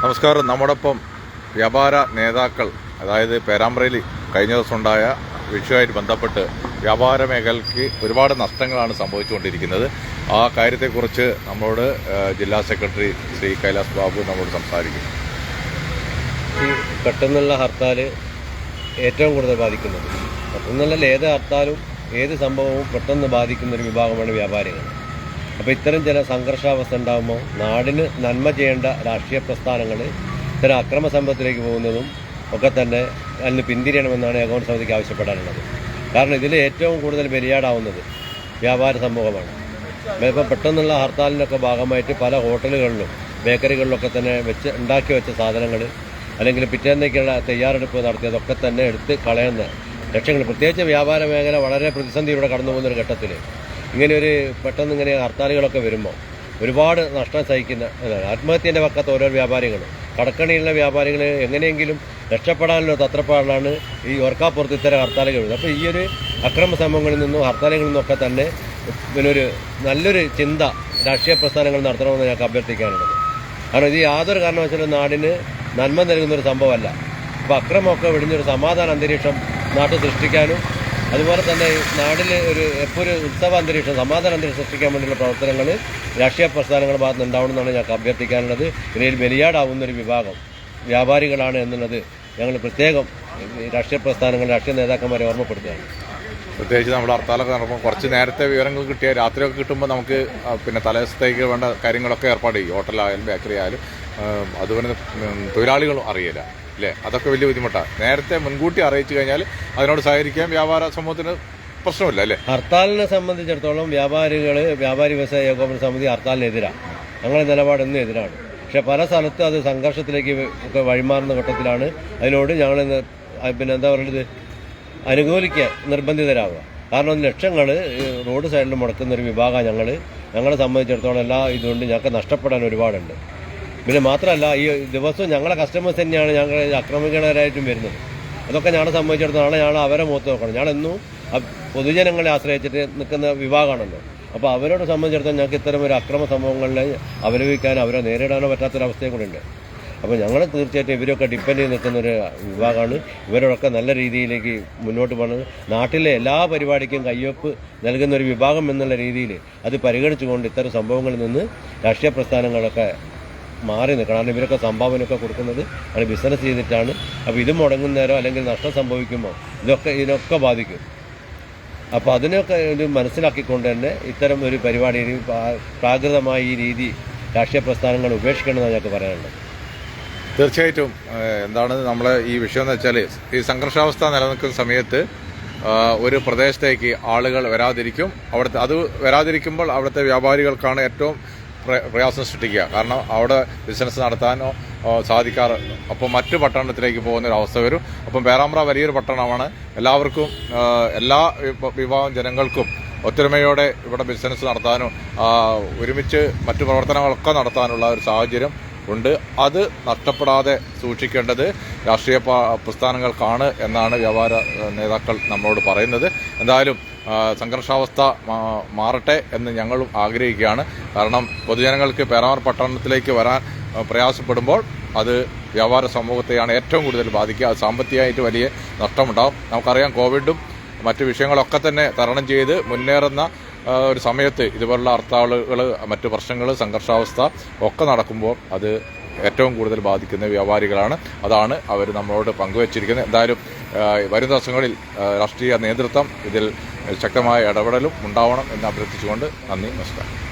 നമസ്കാരം. നമ്മോടൊപ്പം വ്യാപാര നേതാക്കൾ അതായത് പേരാമ്പ്രയിൽ കഴിഞ്ഞ ദിവസം ഉണ്ടായ വിഷയമായിട്ട് ബന്ധപ്പെട്ട് വ്യാപാര മേഖലയ്ക്ക് ഒരുപാട് നഷ്ടങ്ങളാണ് സംഭവിച്ചുകൊണ്ടിരിക്കുന്നത്. ആ കാര്യത്തെക്കുറിച്ച് നമ്മളോട് ജില്ലാ സെക്രട്ടറി ശ്രീ കൈലാസ് ബാബു നമ്മോട് സംസാരിക്കും. ഈ പെട്ടെന്നുള്ള ഹർത്താൽ ഏറ്റവും കൂടുതൽ ബാധിക്കുന്നത്. പെട്ടെന്നുള്ള ഏത് ഹർത്താലും ഏത് സംഭവവും പെട്ടെന്ന് ബാധിക്കുന്ന ഒരു വിഭാഗമാണ് വ്യാപാരികൾ. അപ്പോൾ ഇത്തരം ചില സംഘർഷാവസ്ഥ ഉണ്ടാകുമ്പോൾ നാടിന് നന്മ ചെയ്യേണ്ട രാഷ്ട്രീയ പ്രസ്ഥാനങ്ങൾ ഇത്തരം അക്രമ സംഭവത്തിലേക്ക് പോകുന്നതും ഒക്കെ തന്നെ അതിന് പിന്തിരിയണമെന്നാണ് ഏകോപന സമിതിക്ക് ആവശ്യപ്പെടാനുള്ളത്. കാരണം ഇതിൽ ഏറ്റവും കൂടുതൽ ബലിയാടാവുന്നത് വ്യാപാര സമൂഹമാണ്. ഇപ്പോൾ പെട്ടെന്നുള്ള ഹർത്താലിനൊക്കെ ഭാഗമായിട്ട് പല ഹോട്ടലുകളിലും ബേക്കറികളിലൊക്കെ തന്നെ വെച്ച് ഉണ്ടാക്കി വെച്ച സാധനങ്ങൾ അല്ലെങ്കിൽ പിറ്റേന്നേക്കുള്ള തയ്യാറെടുപ്പ് നടത്തിയതൊക്കെ തന്നെ എടുത്ത് കളയുന്ന ലക്ഷ്യങ്ങൾ പ്രത്യേകിച്ച് വ്യാപാര മേഖല വളരെ പ്രതിസന്ധിയിലൂടെ കടന്നു പോകുന്ന ഒരു ഘട്ടത്തിൽ ഇങ്ങനെ ഒരു പെട്ടെന്ന് ഇങ്ങനെ ഹർത്താലുകളൊക്കെ വരുമ്പോൾ ഒരുപാട് നഷ്ടം സഹിക്കുന്ന ആത്മഹത്യന്റെ പക്കത്ത് ഓരോ വ്യാപാരികൾ കടക്കണിയുള്ള വ്യാപാരികൾ എങ്ങനെയെങ്കിലും രക്ഷപ്പെടാനുള്ള തത്രപ്പാടിലാണ് ഈ ഓർക്കാപ്പുറത്ത് ഇത്തരം ഹർത്താലുകൾ വരുന്നത്. അപ്പോൾ ഈ ഒരു അക്രമ സംഭവങ്ങളിൽ നിന്നും ഹർത്താലുകളിൽ നിന്നൊക്കെ തന്നെ ഇതിനൊരു നല്ലൊരു ചിന്ത രാഷ്ട്രീയ പ്രസ്ഥാനങ്ങൾ നടത്തണമെന്ന് ഞങ്ങൾക്ക് അഭ്യർത്ഥിക്കാനുള്ളത്. കാരണം ഇത് യാതൊരു കാരണവശാലും നാടിന് നന്മ നൽകുന്നൊരു സംഭവമല്ല. അപ്പോൾ അക്രമമൊക്കെ വെടിഞ്ഞൊരു സമാധാന അന്തരീക്ഷം നാട്ടിൽ സൃഷ്ടിക്കാനും അതുപോലെ തന്നെ ഈ നാട്ടിൽ ഒരു എപ്പോഴും ഒരു ഉത്സവ അന്തരീക്ഷം സമാധാന അന്തരീക്ഷം സൃഷ്ടിക്കാൻ വേണ്ടിയുള്ള പ്രവർത്തനങ്ങൾ രാഷ്ട്രീയ പ്രസ്ഥാനങ്ങളുടെ ഭാഗത്ത് ഉണ്ടാവണമെന്നാണ് ഞങ്ങൾക്ക് അഭ്യർത്ഥിക്കാനുള്ളത്. ഇതിൽ ബലിയാടാവുന്നൊരു വിഭാഗം വ്യാപാരികളാണ് എന്നുള്ളത് ഞങ്ങൾ പ്രത്യേകം രാഷ്ട്രീയ പ്രസ്ഥാനങ്ങൾ രാഷ്ട്രീയ നേതാക്കന്മാരെ ഓർമ്മപ്പെടുത്തുകയാണ്. പ്രത്യേകിച്ച് നമ്മുടെ ഹർത്താലൊക്കെ നടക്കുമ്പോൾ കുറച്ച് നേരത്തെ വിവരങ്ങൾ കിട്ടിയ രാത്രിയൊക്കെ കിട്ടുമ്പോൾ നമുക്ക് പിന്നെ തലേദിവസത്തേക്ക് വേണ്ട കാര്യങ്ങളൊക്കെ ഏർപ്പാട് ചെയ്യും. ഹോട്ടലായാലും ബേക്കറി ആയാലും. അതുപോലെ തൊഴിലാളികളും അറിയില്ല. അല്ലേ? അതൊക്കെ വലിയ ബുദ്ധിമുട്ടാണ്. നേരത്തെ മുൻകൂട്ടി അറിയിച്ചു കഴിഞ്ഞാൽ അതിനോട് സഹകരിക്കാൻ വ്യാപാര സമൂഹത്തിന് പ്രശ്നമില്ല അല്ലേ? ഹർത്താലിനെ സംബന്ധിച്ചിടത്തോളം വ്യാപാരികൾ വ്യാപാരി വ്യവസായ ഏകോപന സമിതി ഹർത്താലിനെതിരാണ് ഞങ്ങളുടെ നിലപാട് എന്നും എതിരാണ്. പക്ഷെ പല സ്ഥലത്തും അത് സംഘർഷത്തിലേക്ക് ഒക്കെ വഴിമാറുന്ന ഘട്ടത്തിലാണ്. അതിനോട് ഞങ്ങൾ പിന്നെ എന്താ പറയുന്നത് അനുകൂലിക്കാൻ നിർബന്ധിതരാകുക കാരണം ലക്ഷങ്ങൾ റോഡ് സൈഡിൽ മുടക്കുന്ന ഒരു വിഭാഗം ഞങ്ങൾ ഞങ്ങളെ സംബന്ധിച്ചിടത്തോളം എല്ലാ ഇതുകൊണ്ട് ഞങ്ങൾക്ക് നഷ്ടപ്പെടാൻ ഒരുപാടുണ്ട്. പിന്നെ മാത്രമല്ല ഈ ദിവസവും ഞങ്ങളെ കസ്റ്റമേഴ്സ് തന്നെയാണ് ഞങ്ങൾ അക്രമികളായിട്ടും വരുന്നത്. അതൊക്കെ ഞങ്ങളെ സംബന്ധിച്ചിടത്തോളം ഞങ്ങൾ അവരെ മുഖത്ത് നോക്കണം. ഞങ്ങളെന്നും പൊതുജനങ്ങളെ ആശ്രയിച്ചിട്ട് നിൽക്കുന്ന വിഭാഗമാണല്ലോ. അപ്പോൾ അവരോട് സംബന്ധിച്ചിടത്തോളം ഞങ്ങൾക്ക് ഇത്തരം ഒരു അക്രമ സംഭവങ്ങളിൽ അവലംബിക്കാനോ അവരെ നേരിടാനോ പറ്റാത്തൊരവസ്ഥയും കൂടെ ഉണ്ട് അപ്പോൾ ഞങ്ങൾ തീർച്ചയായിട്ടും ഇവരൊക്കെ ഡിപ്പെൻഡ് ചെയ്ത് നിൽക്കുന്ന ഒരു വിഭാഗമാണ്. ഇവരോടൊക്കെ നല്ല രീതിയിലേക്ക് മുന്നോട്ട് പോകുന്നത് നാട്ടിലെ എല്ലാ പരിപാടിക്കും കയ്യൊപ്പ് നൽകുന്ന ഒരു വിഭാഗം എന്നുള്ള രീതിയിൽ അത് പരിഗണിച്ചുകൊണ്ട് ഇത്തരം സംഭവങ്ങളിൽ നിന്ന് രാഷ്ട്രീയ പ്രസ്ഥാനങ്ങളൊക്കെ മാറി നിൽക്കണം. കാരണം ഇവരൊക്കെ സംഭാവനയൊക്കെ കൊടുക്കുന്നത് അത് ബിസിനസ് ചെയ്തിട്ടാണ്. അപ്പോൾ ഇത് മുടങ്ങുന്നേരോ അല്ലെങ്കിൽ നഷ്ടം സംഭവിക്കുമ്പോൾ ഇതൊക്കെ ഇതിനൊക്കെ ബാധിക്കും. അപ്പോൾ അതിനൊക്കെ ഒരു മനസ്സിലാക്കിക്കൊണ്ട് തന്നെ ഇത്തരം ഒരു പരിപാടി പ്രാകൃതമായ ഈ രീതി രാഷ്ട്രീയ പ്രസ്ഥാനങ്ങൾ ഉപേക്ഷിക്കണമെന്നാണ് ഞങ്ങൾക്ക് പറയാനുള്ളത്. തീർച്ചയായിട്ടും എന്താണ് നമ്മൾ ഈ വിഷയം എന്ന് വെച്ചാൽ ഈ സംഘർഷാവസ്ഥ നിലനിൽക്കുന്ന സമയത്ത് ഒരു പ്രദേശത്തേക്ക് ആളുകൾ വരാതിരിക്കും. അവിടുത്തെ അത് വരാതിരിക്കുമ്പോൾ അവിടുത്തെ വ്യാപാരികൾക്കാണ് ഏറ്റവും പ്രയാസം സൃഷ്ടിക്കുക. കാരണം അവിടെ ബിസിനസ് നടത്താനോ സാധിക്കാറ് അപ്പോൾ മറ്റു പട്ടണത്തിലേക്ക് പോകുന്ന ഒരു അവസ്ഥ വരും. അപ്പം പേരാമ്പ്ര വലിയൊരു പട്ടണമാണ്. എല്ലാവർക്കും എല്ലാ വിഭാഗം ജനങ്ങൾക്കും ഒത്തൊരുമയോടെ ഇവിടെ ബിസിനസ് നടത്താനും ഒരുമിച്ച് മറ്റു പ്രവർത്തനങ്ങളൊക്കെ നടത്താനുള്ള ഒരു സാഹചര്യം ഉണ്ട്. അത് നഷ്ടപ്പെടാതെ സൂക്ഷിക്കേണ്ടത് രാഷ്ട്രീയ പ്രസ്ഥാനങ്ങൾക്കാണ് എന്നാണ് വ്യാപാര നേതാക്കൾ നമ്മളോട് പറയുന്നത്. എന്തായാലും സംഘർഷാവസ്ഥ മാറട്ടെ എന്ന് ഞങ്ങളും ആഗ്രഹിക്കുകയാണ്. കാരണം പൊതുജനങ്ങൾക്ക് പേരാമർ പട്ടണത്തിലേക്ക് വരാൻ പ്രയാസപ്പെടുമ്പോൾ അത് വ്യാപാര സമൂഹത്തെയാണ് ഏറ്റവും കൂടുതൽ ബാധിക്കുക. അത് സാമ്പത്തികമായിട്ട് വലിയ നഷ്ടമുണ്ടാകും നമുക്കറിയാം കോവിഡും മറ്റ് വിഷയങ്ങളൊക്കെ തന്നെ തരണം ചെയ്ത് മുന്നേറുന്ന ഒരു സമയത്ത് ഇതുപോലുള്ള ഹർത്താളുകൾ മറ്റു പ്രശ്നങ്ങൾ സംഘർഷാവസ്ഥ ഒക്കെ നടക്കുമ്പോൾ അത് ഏറ്റവും കൂടുതൽ ബാധിക്കുന്ന വ്യാപാരികളാണ്. അതാണ് അവർ നമ്മളോട് പങ്കുവച്ചിരിക്കുന്നത്. എന്തായാലും വരും ദിവസങ്ങളിൽ രാഷ്ട്രീയ നേതൃത്വം ഇതിൽ ശക്തമായ ഇടപെടലും ഉണ്ടാവണം എന്ന് അഭ്യർത്ഥിച്ചുകൊണ്ട് നന്ദി നമസ്കാരം.